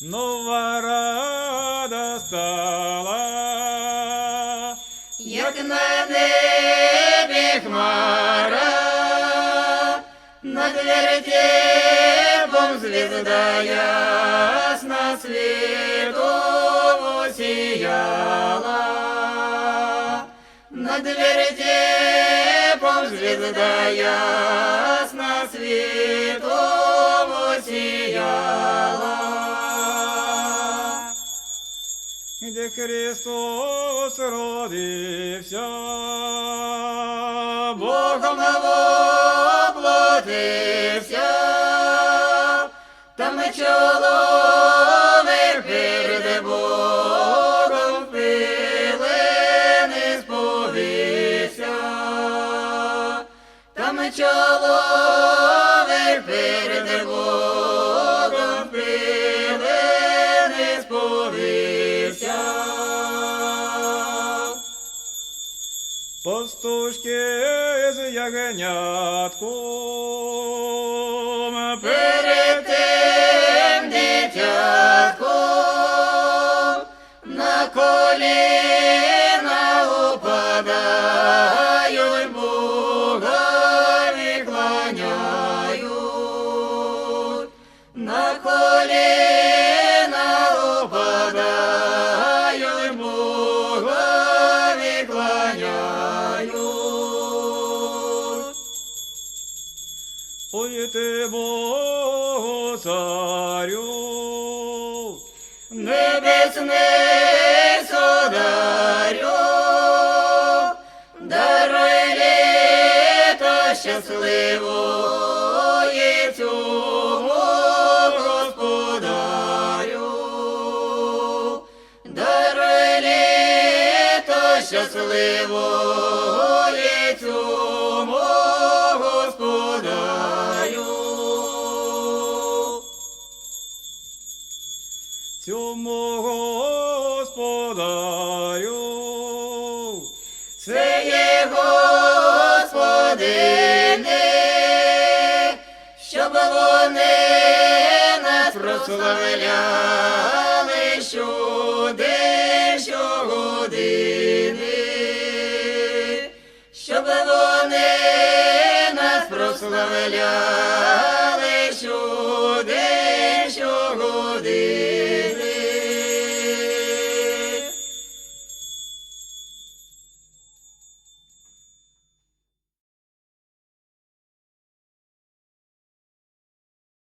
нова рада стала, як на небі хмара, над вертепом звезда ясна світом сіяла, над вертепом звезда ясна Христос родився, Богом Богом воплотився, там чоловік перед Богом пилини сповівся, там чоловік перед Богом Пастушки з ягнятком. Перед тим дитятком на коліна Богу царю, Небесний сударю, даруй літо щасливої цьому господарю, цьому господарю. Це є Господине, щоб вони нас прославляли що години, щоб вони нас прославляли.